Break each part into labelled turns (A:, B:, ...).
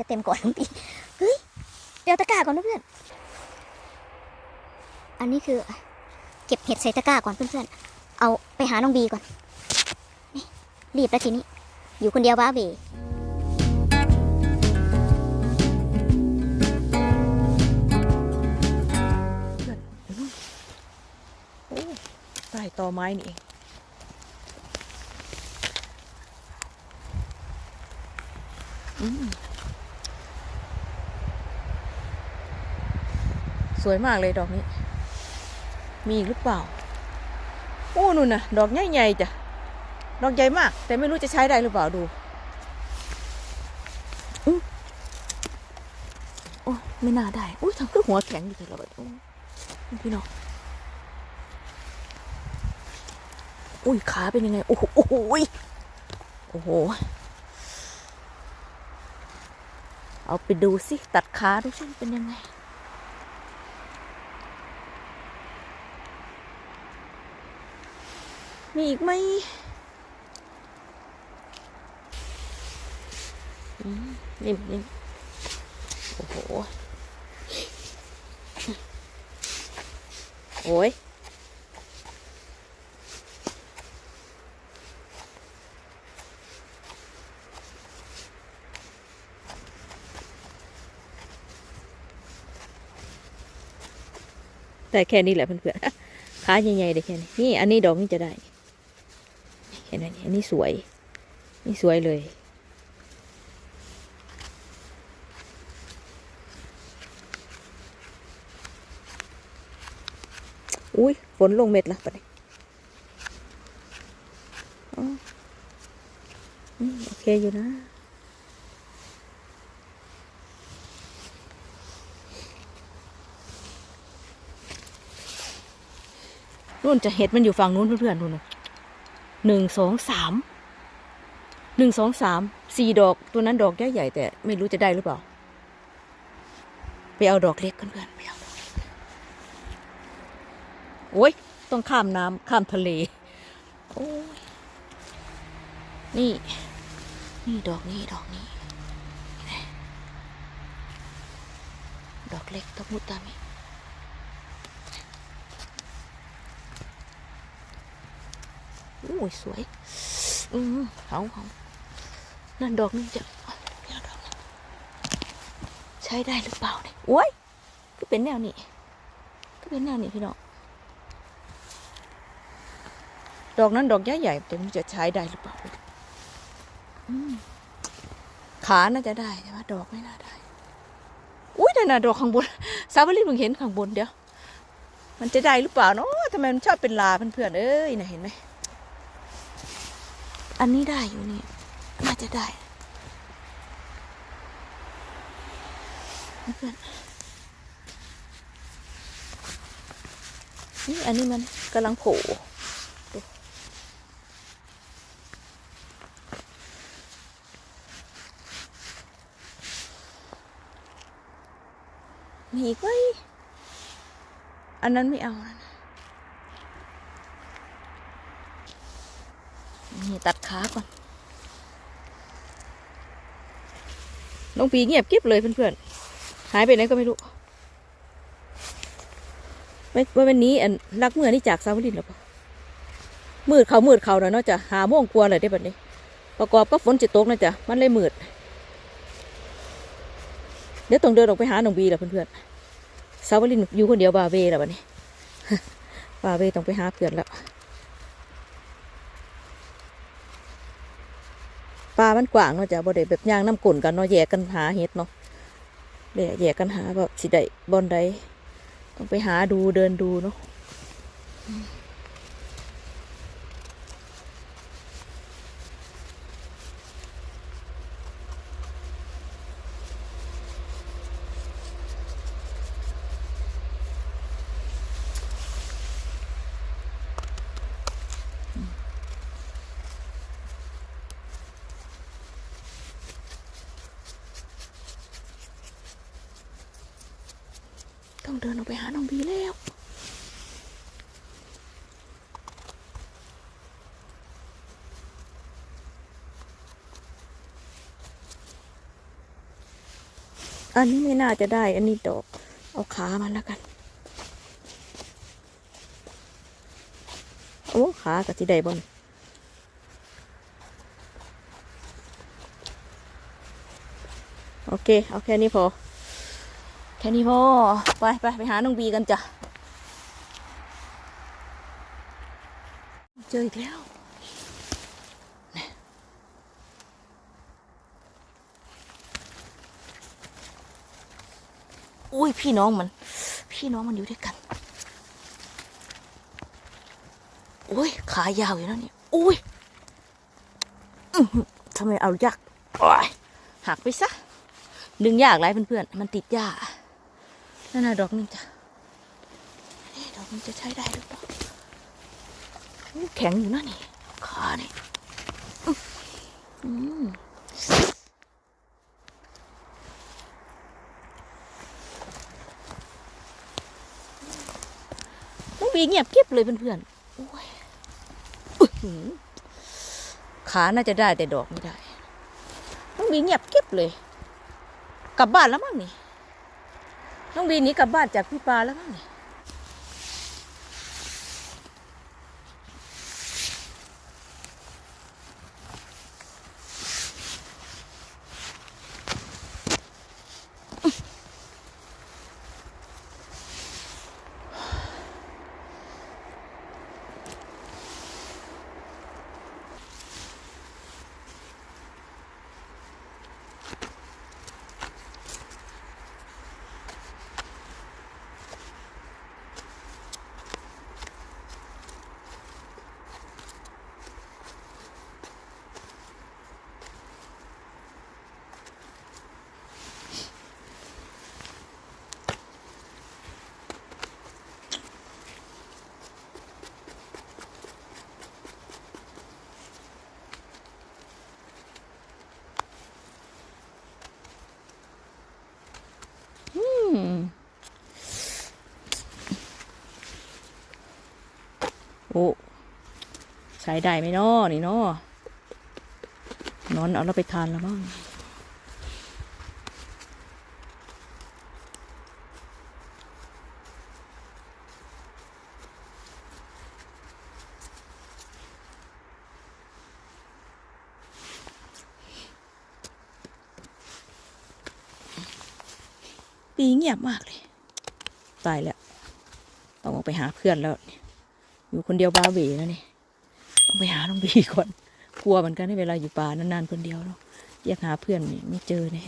A: จะเต็มก่อนน้องปีเฮ้ยเดี๋ยวตะกร้าก่อนเพื่อนอันนี้คือ เก็บเห็ดใส่ตะกร้าก่อนเพื่อนๆเอาไปหาน้องบีก่อนนี่รีบแล้วทีนี้ อยู่คนเดียวบ้าเบ
B: ใต้ตอไม้นี่เองอืม สวยมากเลยดอกนี้ มีอีกหรือเปล่า โอ้นู่นนะดอกใหญ่ๆจ้ะ ดอกใหญ่มาก แต่ไม่รู้จะใช้ได้หรือเปล่าดูโอ้ไม่น่าได้ อุ้ยทำคือหัวแข็งอยู่แต่ละบัดโอ้พี่น้องอุ้ยขาเป็นยังไง โอ้โหโอ้โหยโอ้โห เอาไปดูสิ ตัดขาดูสิเป็นยังไง มีอีกไหมอืมนิ่มนิ่มโอ้โห โอ้ยแต่แค่นี้แหละเพื่อนๆ ขาใหญ่ๆได้แค่นี้ นี่อันนี้ดอกนี่จะได้ อันนี้สวย นี่สวยเลย อุ้ยฝนลงเม็ดละปะเนี่ยอ๋ออืมโอเคอยู่นะนู่นจะเห็ดมันอยู่ฝั่งนู้นเพื่อนๆนู่นนะ หนึ่งสองสามหนึ่งสองสามสี่ดอกตัวนั้นดอกใหญ่แต่ไม่รู้จะได้หรือเปล่า ไปเอาดอกเล็กกันเพื่อนไปเอาดอกเล็กโอ้ยต้องข้ามน้ำข้ามทะเลโอ้ยนี่ นี่ดอกนี้ดอกนี้ ดอกเล็กตะมุตามิ อุ้ยสวย อืมเอาเอานั่นดอกนึงจะยวดอกใช้ได้หรือเปล่าเนี่ยโอ้ยก็เป็นแนวนี้ก็เป็นแนวนี้พี่น้องดอกนั้นดอกใหญ่ๆแต่ไมันจะใช้ได้หรือเปล่าขาน่าจะได้แต่ว่าดอกไม่น่าได้ อุ้ยนั่นน่ะดอกข้างบนซาบารีเพิ่งเห็นข้างบนเดี๋ยว มันจะได้หรือเปล่าเนาะทำไมมันชอบเป็นลาเพื่อนๆเอ้ยน่ะเห็นไหม อันนี้ได้อยู่นี่น่าจะได้เพื่อนนี่อันนี้มันกำลังโผล่มีอีกไหมอันนั้นไม่เอานะ นี่ตัดขาก่อนน้องปีเงียบกริบเลยเพื่อนๆ หายไปไหนก็ไม่รู้ไม่ว่าวันนี้อันรักเมื่อนี่จากสาวลินหรอปะมืดเขามืดเขาเนาะจะหาโม่วงกลัวเลยได้แบบนี้ ประกอบก็ฝนจิตกนะจ๊ะมันเลยมืด เดี๋ยวต้องเดินออกไปหาน้องบีแหละเพื่อนๆสาวลินอยู่คนเดียวบาเวแล้วบัดนี้บาเวต้องไปหาเพื่อนแล้ว ป่ามันกว้างเนาะจ้ะบ่ได้แบบย่างน้ำกลนกันเนาะแยกกันหาเห็ดเนาะเดี๋ยวแยกกันหาแบบสิได้บอนใดต้องไปหาดูเดินดูเนาะต้องเดินออกไปหาน้องบีแล้ว อันนี้ไม่น่าจะได้ อันนี้ดอก เอาขามันแล้วกัน โอ้ ขากับที่ใดบนโอเค เอาแค่นี้พอ แค่นี้พอ ไปไปไปหาน้องบีกันจ้ะ เจออีกแล้วนี่ อุ้ยพี่น้องมัน พี่น้องมันอยู่ด้วยกันอุ้ยขายาวอยู่แล้วเนี่ยอุ้ยทำไมเอายากหักไปซะ ดึงยากไรเพื่อนๆ มันติดหญ้านั่นน่ะดอกนึงจ้ะดอกนี้จะใช้ได้หรือเปล่าแข็งอยู่นะนี่ขาเนี่ยอื้ออืม ปีเงียบเก็บเลยเพื่อนๆโอ้ยขาน่าจะได้แต่ดอกไม่ได้น้องบีเงียบเก็บเลย กลับบ้านแล้วมั้งนี่น้องบีหนี้กลับบ้านจากพี่ปลาแล้วมั้งนี่ อืม โอ้ใช้ได้ไหมน้อนี่นอนอนเอาเราไปทานแล้วมั้งปีเงียบมากเลย ตายแล้ว ต้องออกไปหาเพื่อนแล้ว อยู่คนเดียวบ้าเบแล้วนี่ต้องไปหาน้องบีก่อนกลัวเหมือนกันในเวลาอยู่ป่านานๆคนเดียวเนาะอยากหาเพื่อนนี่ไม่เจอแน่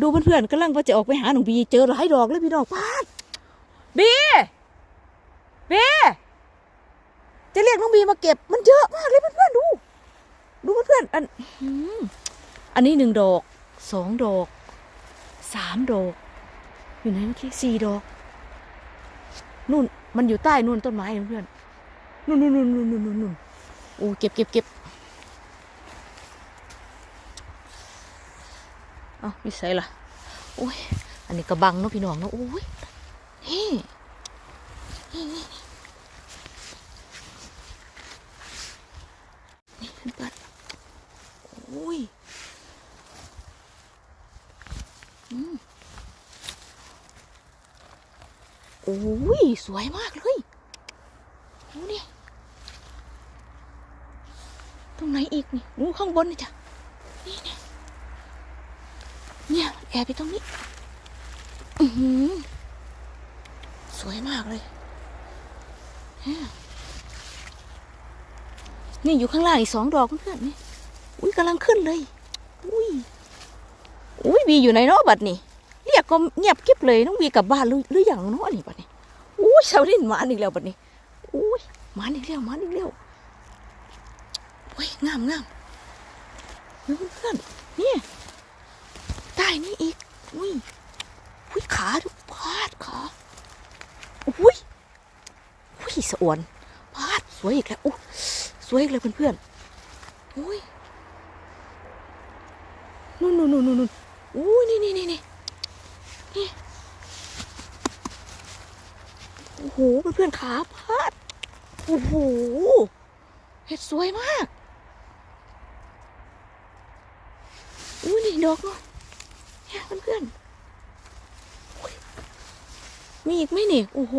B: ดูเพื่อนๆกำลังว่าจะออกไปหาหนุ่มบีเจอหลายดอกเลยพี่ดอกพาบีบี จะเรียกน้องบีมาเก็บ มันเยอะมากเลยเพื่อนๆดู ดูเพื่อนๆอันอันนี้หนึ่งดอกสองดอกสามดอก อยู่ไหนเมื่อกี้สี่ดอกนู่นมันอยู่ใต้นู่นต้นไม้เพื่อนๆนู่นนู่นนู่นนู่นนู่นนู่นโอ้เก็บเก็บเก็บเอาวิสัยล่ะโอ้ยอันนี้กระบังเนาะพี่น้องเนาะโอ้ยนี่นี่นี่นี่เพื่อนๆโอ้ยอืม โอ้ยสวยมากเลยโอ้เนี่ตรงไหนอีกนี่ดูข้างบนนี่จ้ะนี่เนี่ยเนี่ยแอบไปตรงนี้ อือหือสวยมากเลยเนี่ยอยู่ข้างล่างอีกสองดอกเพื่อนๆนี่อุ้ยกำลังขึ้นเลย อุ้ยอุ้ยบีอยู่ไหนนาะบัดนี่ ก็เงียบกิ๊บเลยน้องบีกลับบ้านหรือหรืออย่างเนาะนี่บัดนี่อุ้ยชาวลินหมาอีกแล้วบัดนี่อุ้ยหมาอีกแล้วหมาอีกแล้วโอ้ยงามงามเฮ้ยเพื่อนเนี่ยใต้นี่อีกอุ้ยอุ้ยขาดูพาดขาอุ้ยอุ้ยสะอวนพาดสวยอีกแล้วอู้สวยอีกแล้วเพื่อนๆอุ้ยนู่นนู่นนู่นนู่นอุ้ยนี่นี่นี่นี่นี่ โอ้โหเพื่อนๆขาพาดโอ้โหเห็ดสวยมากอู้นี่ดอกเนาะเนี่ยเพื่อนๆมีอีกไหมนี่โอ้โห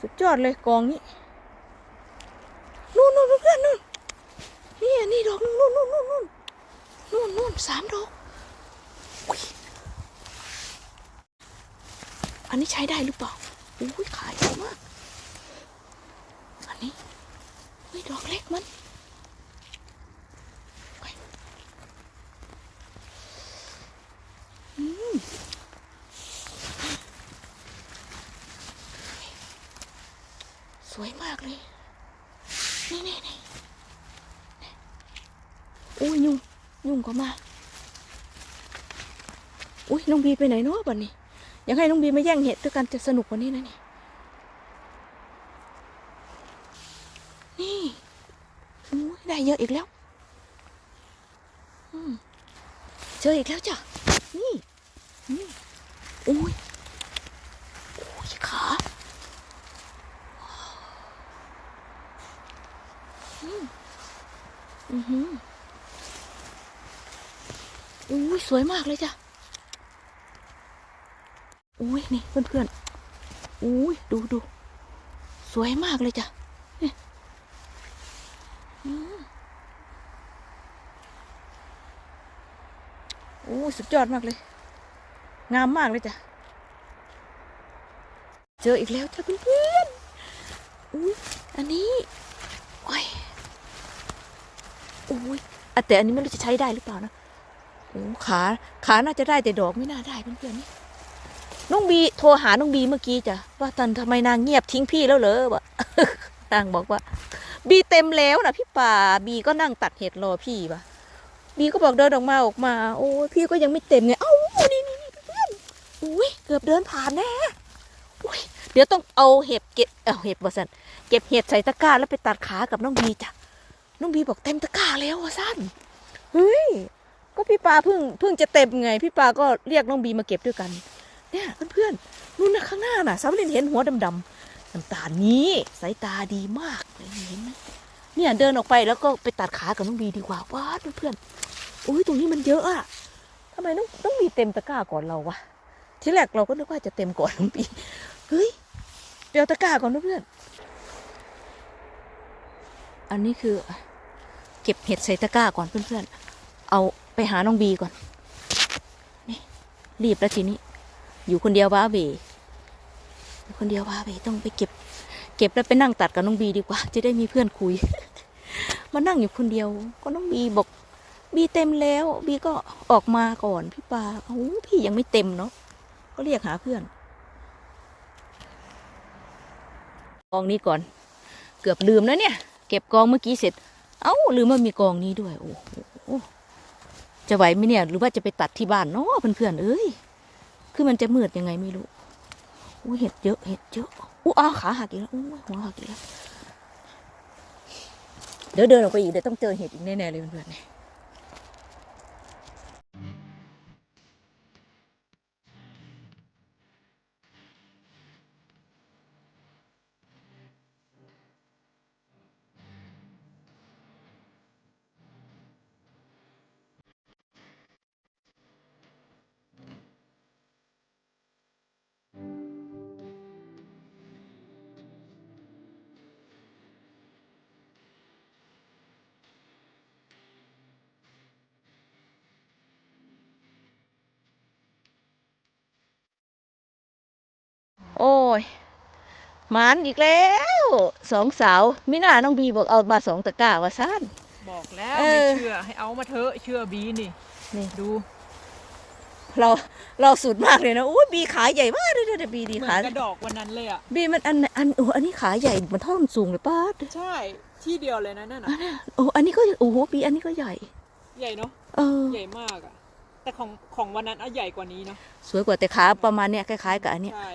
B: สุดยอดเลยกองนี้นู่นนู่นเพื่อนนู่นนี่นี่ดอกนู่นนู่นนู่นนู่นนู่นสามดอกอุ๊ย อันนี้ใช้ได้หรือเปล่าอุ้ยขายเยอะมาก อันนี้อุ้ยดอกเล็กมันสวยมากเลย นี่นี่นี่อุ้ยยุงยุงก็มา อุ้ยน้องบีไปไหนเนาะบัดนี้ อยากให้น้องบีมาแย่งเห็ดด้วยกันจะสนุกกว่านี้นะนี่ นี่ได้เยอะอีกแล้วเจออีกแล้วจ้ะ นี่นี่อุ้ยอุ้ยขาอือหืออุ้ยสวยมากเลยจ้ะ อุ้ยนี่เพื่อนๆอุ้ยดูดูสวยมากเลยจ้ะโอ้ยสุดยอดมากเลย งามมากเลยจ้ะ เจออีกแล้วจ้ะเพื่อนๆอุ้ยอันนี้โอ้ยโอ้ยแต่อันนี้ไม่รู้จะใช้ได้หรือเปล่านะโอ้ขา ขาน่าจะได้แต่ดอกไม่น่าได้เพื่อนๆนี่ น้องบีโทรหาน้องบีเมื่อกี้จ้ะว่าตันทำไมนางเงียบทิ้งพี่แล้วเหรอวะนางบอกว่า บีเต็มแล้วนะพี่ป่าบีก็นั่งตัดเห็ดรอพี่วะบีก็บอกเดินออกมาออกมา โอ้พี่ก็ยังไม่เต็มไงเอ้านี่นี่นี่เพื่อนอุ้ยเกือบเดินผ่านแน่อุ้ยเดี๋ยวต้องเอาเห็บเก็บเอาเห็บวะสันเก็บเห็ดใส่ตะกร้าแล้วไปตัดขากับน้องบีจ้ะน้องบีบอกเต็มตะกร้าแล้วอะสั้นเฮ้ยก็พี่ปาเพิ่งเพิ่งจะเต็มไง พี่ปาก็เรียกน้องบีมาเก็บด้วยกัน เนี่ยเพื่อนๆนู่นนะข้างหน้าน่ะสาวลินเห็นหัวดำๆน้ำตาลนี้สายตาดีมากเลยเห็นไหมเนี่ยเดินออกไปแล้วก็ไปตัดขากับน้องบีดีกว่าว้าเพื่อนๆอุ้ยตรงนี้มันเยอะอะทำไมน้องน้องบีเต็มตะกร้าก่อนเราวะทีแรกเราก็นึกว่าจะเต็มก่อนน้องบีเฮ้ยเดี๋ยวตะกร้าก่อนเพื่อนอันนี้คือ เก็บเห็ดใส่ตะกร้าก่อนเพื่อนๆ เอาไปหาน้องบีก่อน นี่ รีบแล้วทีนี้ อยู่คนเดียวว้าเบอยู่คนเดียวว้าเบต้องไปเก็บ เก็บแล้วไปนั่งตัดกับน้องบีดีกว่า จะได้มีเพื่อนคุย มานั่งอยู่คนเดียว ก็น้องบีบอก บีเต็มแล้ว บีก็ออกมาก่อนพี่ปาโอ้พี่ยังไม่เต็มเนาะก็เรียกหาเพื่อนกองนี้ก่อน เกือบลืมแล้วเนี่ย เก็บกองเมื่อกี้เสร็จ เอ้าลืมว่ามีกองนี้ด้วยโอ้โหจะไหวไหมเนี่ย หรือว่าจะไปตัดที่บ้านเนาะเพื่อนๆเอ้ย คือมันจะมืดยังไงไม่รู้อู้เห็ดเยอะเห็ดเยอะอู้อ้าขาหักอีกแล้วอู้หัวหักอีกแล้วเดี๋ยวเดินออกไปอีกเดี๋ยวต้องเจอเห็ดอีกแน่ๆเลยเพื่อนๆ หมานอีกแล้วสองสาวมิน่าน้องบีบอกเอามาสองตะกร้าว่าซ่าน
C: บอกแล้ว
B: เอ
C: ไม่
B: อ
C: เชื่อให้เอามาเถอะเชื่อบีนี่
B: นี่
C: ดู
B: เราเราสุดมากเลยนะอุ้ยบีขาใหญ่มากเลยนะบีดี
C: เหมือ
B: ขา
C: นกระดอกวันนั้นเลยอะ
B: บีมันอันอันโอ้อันนี้ขาใหญ่มันเท่ามันสูงเลยป้าด
C: ใช่ที่เดียวเลยนะนั่น
B: อั
C: น่ะ
B: นเนี้ยโอ้อันนี้ก็โอ้โหบีอันนี้ก็ใหญ่
C: ใหญ่เนาะ
B: เออ
C: ใหญ่มากอะ แต่ของของวันนั้นอะใหญ่กว่านี้เนาะ
B: สวยกว่าแต่ขาประมาณเนี้ยคล้ายๆกับอันเนี้ย
C: ใช่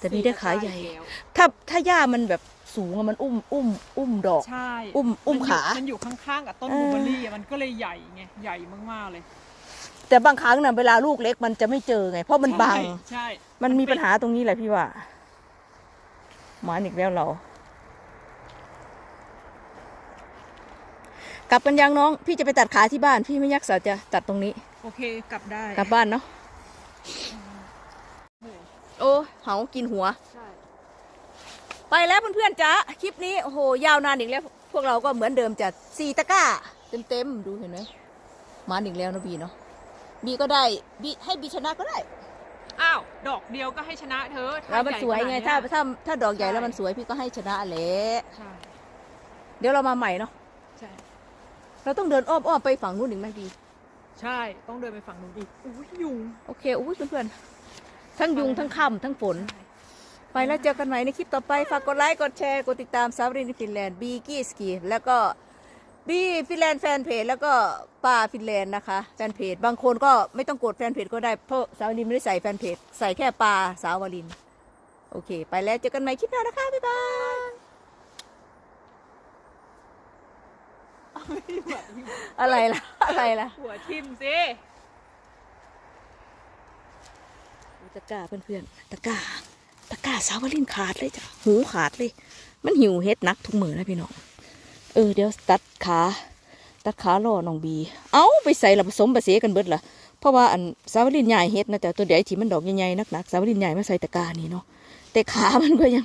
B: แต่บีได้ขาใหญ่
C: สี่กระดกอีกแล้ว
B: ถ้าถ้าหญ้ามันแบบสูงอะมันอุ้มอุ้มอุ้มดอก
C: ใช่
B: อุ้มอุ้ม
C: นยู่
B: ขา
C: มันอยู่ข้างๆกับต้น
B: เออ
C: บลูเบอร์รี่อะมันก็เลยใหญ่ไงใหญ่มากๆเลย
B: แต่บางครั้งน่ะเวลาลูกเล็กมันจะไม่เจอไง เพราะมันบัง
C: ใช่ใช่
B: มันมีปัญหาตรงนี้แหละพี่ว่าหมาอีกแล้วเรา กลับกันยังน้อง พี่จะไปตัดขาที่บ้าน พี่ไม่ยักษาจะตัดตรงนี้
C: โอเคกลับได้
B: กลับบ้านเนาะ โอ้ เหากินหัว
C: ใช่
B: ไปแล้วเพื่อนๆจ้าคลิปนี้โอ้โหยาวนานอีกแล้ว พวกเราก็เหมือนเดิมจะสี่ตะกร้า เต็มๆ ดูเห็นไหมมาอีกแล้วนะบีเนาะบีก็ได้บีให้บีชนะก็ได้
C: อ้าว ดอกเดียวก็ให้ชนะเธอถ้า
B: แล้วมัน
C: ใหญ่
B: สวยไง
C: ขนด
B: ถ้า
C: เนี้ย
B: ถ้าถ้าดอกใหญ่
C: ใช่
B: แล้วมันสวยพี่ก็ให้ชนะแหละ
C: ใช่
B: เดี๋ยวเรามาใหม่เนาะ
C: ใช่
B: เราต้องเดินอ้อมๆไปฝั่งนู้นอีกไหมบี
C: ใช่ ต้องเดินไปฝั่งนู้นอีก อุ้ยยุง
B: โอเค อุ้ยเพื่อนๆ ทั้งยุงทั้งค่ำทั้งฝน ไปแล้วเจอกันใหม่ในคลิปต่อไป ฝากกดไลค์ กดแชร์ กดติดตามซาบรินฟินแลนด์บีกี้สกีแล้วก็บีฟินแลนด์แฟนเพจแล้วก็ป้าฟินแลนด์นะคะแฟนเพจบางคนก็ไม่ต้องกดแฟนเพจก็ได้เพราะสาวลินไม่ได้ใส่แฟนเพจใส่แค่ปลาสาววลินโอเค ไปแล้วเจอกันใหม่คลิปหน้านะคะบ๊ายบายอะไรล่ะอะไรล่ะ
C: หัวทิ่มสิ
B: ตะกร้าเพื่อนๆตะกร้าตะกร้าสาวลินขาดเลยจ้ะหูขาดเลย มันหิวเฮ็ดนักทุกมือนะพี่น้องเออเดี๋ยวตัดขาตัดขาล่อน้องบี เอาไปใส่ละผสมผสานกันเบิดละเพราะว่าอันสาวลินใหญ่เฮ็ดนะแต่ตัวเดียวที่มันดอกใหญ่ๆนักๆสาวลินใหญ่มาใส่ตะกร้านี่เนาะแต่ขามันก็ยัง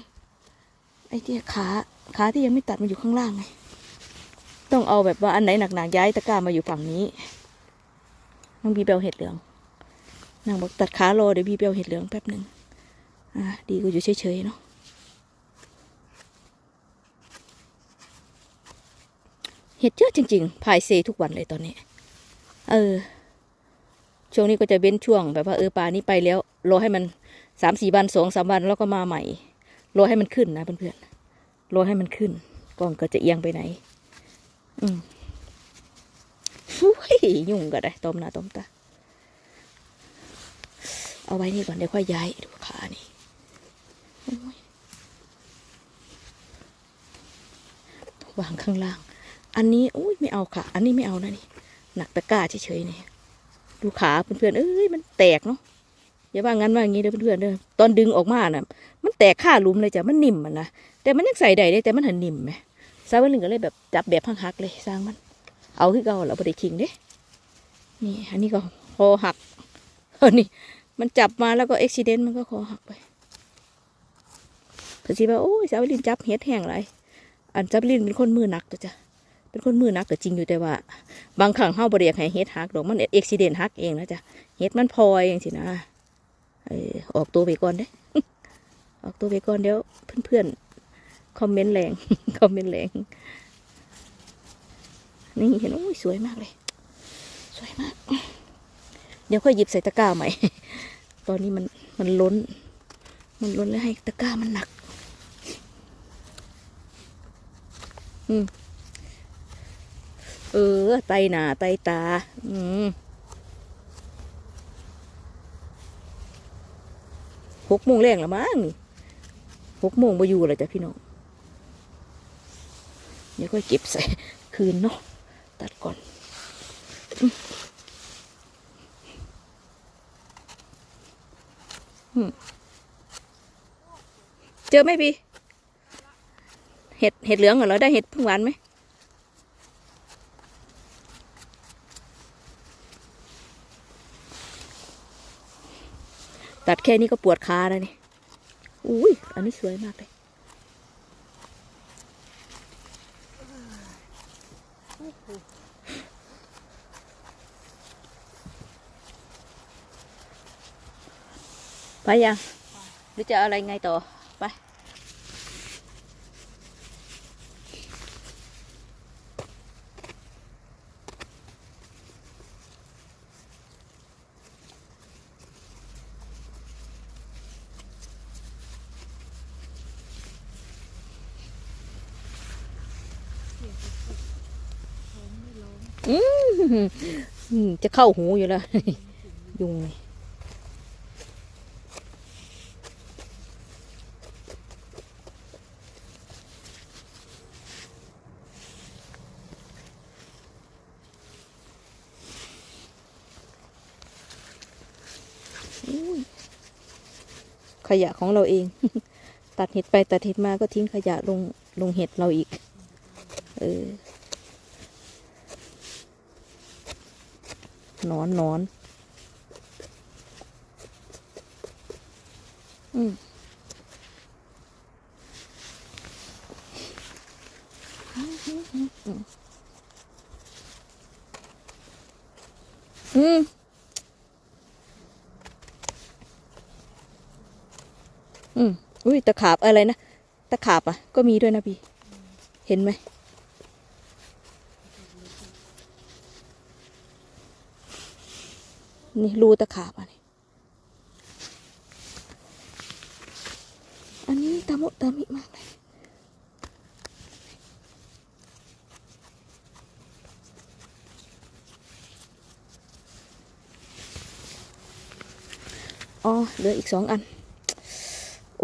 B: ไอ้ที่ขาขาที่ยังไม่ตัดมันอยู่ข้างล่างไงต้องเอาแบบว่าอันไหนหนักๆย้ายตะกร้ามาอยู่ฝั่งนี้น้องบีเปลเห็ดเหลือง นางบอกตัดขาโลเดี๋ยวพี่เปียวเห็ดเหลืองแป๊บหนึ่งอ่าดีกว่าอยู่เฉยๆเนาะเห็ดเยอะจริงๆพายเซทุกวันเลยตอนนี้ เออ ช่วงนี้ก็จะเว้นช่วงแบบว่าเออปลานี้ไปแล้วรอให้มันสามสี่วันสองสามวันแล้วก็มาใหม่รอให้มันขึ้นนะเพื่อนๆรอให้มันขึ้นกล้องก็จะเอียงไปไหน อืมอุ้ยยุ่งก็ได้ต้มหน้าต้มตา เอาไว้นี่ก่อนเดี๋ยวค่อยย้ายดูขานี่โอ้วางข้างล่าง อันนี้อุ้ยไม่เอาค่ะ อันนี้ไม่เอานะนี่ หนักตะกร้าเฉยๆนี่ดูขาเพื่อนๆเอ้ยมันแตกเนาะอย่าว่างั้นว่าอย่างนี้เด้อเพื่อนๆเด้อตอนดึงออกมาน่ะ มันแตกข้าหลุมเลยจ้ะมันนิ่มมันนะแต่มันยังใส่ได้ได้แต่มันหันนิ่มไหมซาวันลิงก็เลยแบบจับแบบพังหักเลยสร้างมัน เอาคือเก่าแล้วบ่ได้ทิ้งเด้นี่อันนี้ก็คอหักออนี่ มันจับมาแล้วก็เอ็กซิเดนต์มันก็คอหักไปเพอสิว่าโอ้ยสาวลินจับเฮ็ดแห้งไรอันจับลินเป็นคนมือหนักตัวจ้ะเป็นคนมือหนักก็จริงอยู่แต่ว่า บางครั้งเฮาบ่ได้อยากให้เฮ็ดหักดอกมันเอ็กซิเดนต์หักเองนะจ้ะเฮ็ดมันพลอยอย่างสินะเออออกตัวไปก่อนเด้ออกตัวไปก่อนเดี๋ยวเพื่อนๆคอมเมนต์แรงคอมเมนต์แรงนี่เห็นโอ้ยสวยมากเลย สวยมาก เดี๋ยวค่อยหยิบใส่ตะกร้าใหม่ ตอนนี้มันมันล้น มันล้นแล้วให้ตะกร้ามันหนัก อืม เออ ไตหนาไตตา อืมหกโมงแรงแล้วมั้งนี่หกโมงมาอยู่แล้วจ้ะพี่น้อง เดี๋ยวค่อยเก็บใส่คืนเนาะ ตัดก่อน เจอไหมพี่ เห็ดเห็ดเหลืองเหรอได้เห็ดพึ่งหวานไหมตัดแค่นี้ก็ปวดขาแล้วนี่ อุ้ย อันนี้สวยมากเลย ไปยังหรือจะเอาอะไรไงต่อ ไป อืมอืมจะเข้าหูอยู่แล้ว ยุงเลย อุ้ย ขยะของเราเอง ตัดเห็ดไปตัดเห็ดมาก็ทิ้งขยะลงลงเห็ดเราอีก เออหนอนหนอน อืมอืม อืม อุ้ย ตะขาบอะไรนะตะขาบอะ ก็มีด้วยนะพี่เห็นไหมนี่รูตะขาบอะนี่อันนี้ตะมุตะมิมากเลยอ๋อเหลืออีกสองอัน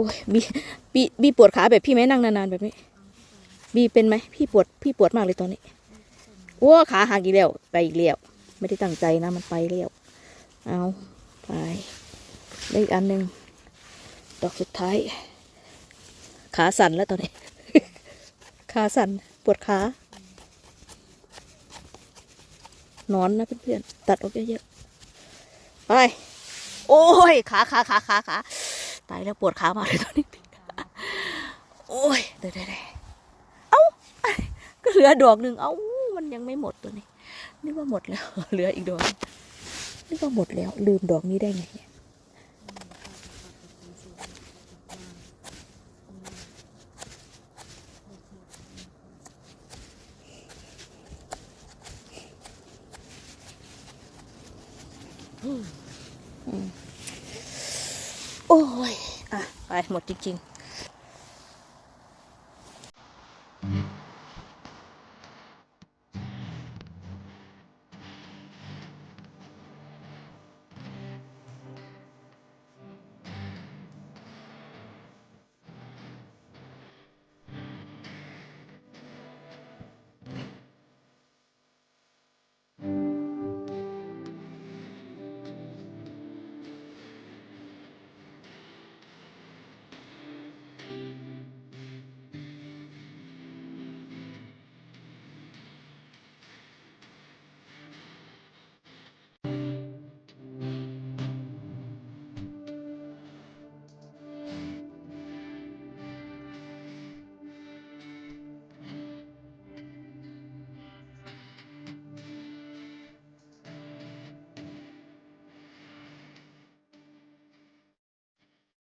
B: อ้ยบีบีบีปวดขาแบบพี่ไหมนั่งนานๆแบบนี้ บีเป็นไหมพี่ปวดพี่ปวดมากเลยตอนนี้โอ้ขาหักอีกแล้วไปอีกแล้วไม่ได้ตั้งใจนะมันไปแล้วเอาไปได้อีกอันหนึ่งดอกสุดท้าย ขาสั่นแล้วตอนนี้ ขาสั่นปวดขานอนนะเพื่อนๆตัดออกเยอะๆไปโอ้ยขาขาขาขาขา ไปแล้วปวดขามากเลยตอนนี้โอ้ยเดี๋ยวเดี๋ยเดี๋ยวเอ้าก็เหลือดอกหนึ่งเอ้ามันยังไม่หมดตัวนี้นึกว่าหมดแล้วเหลืออีกดอกนึกว่าหมดแล้ว ลืมดอกนี้ได้ไงเนี่ย หมดจริง ๆ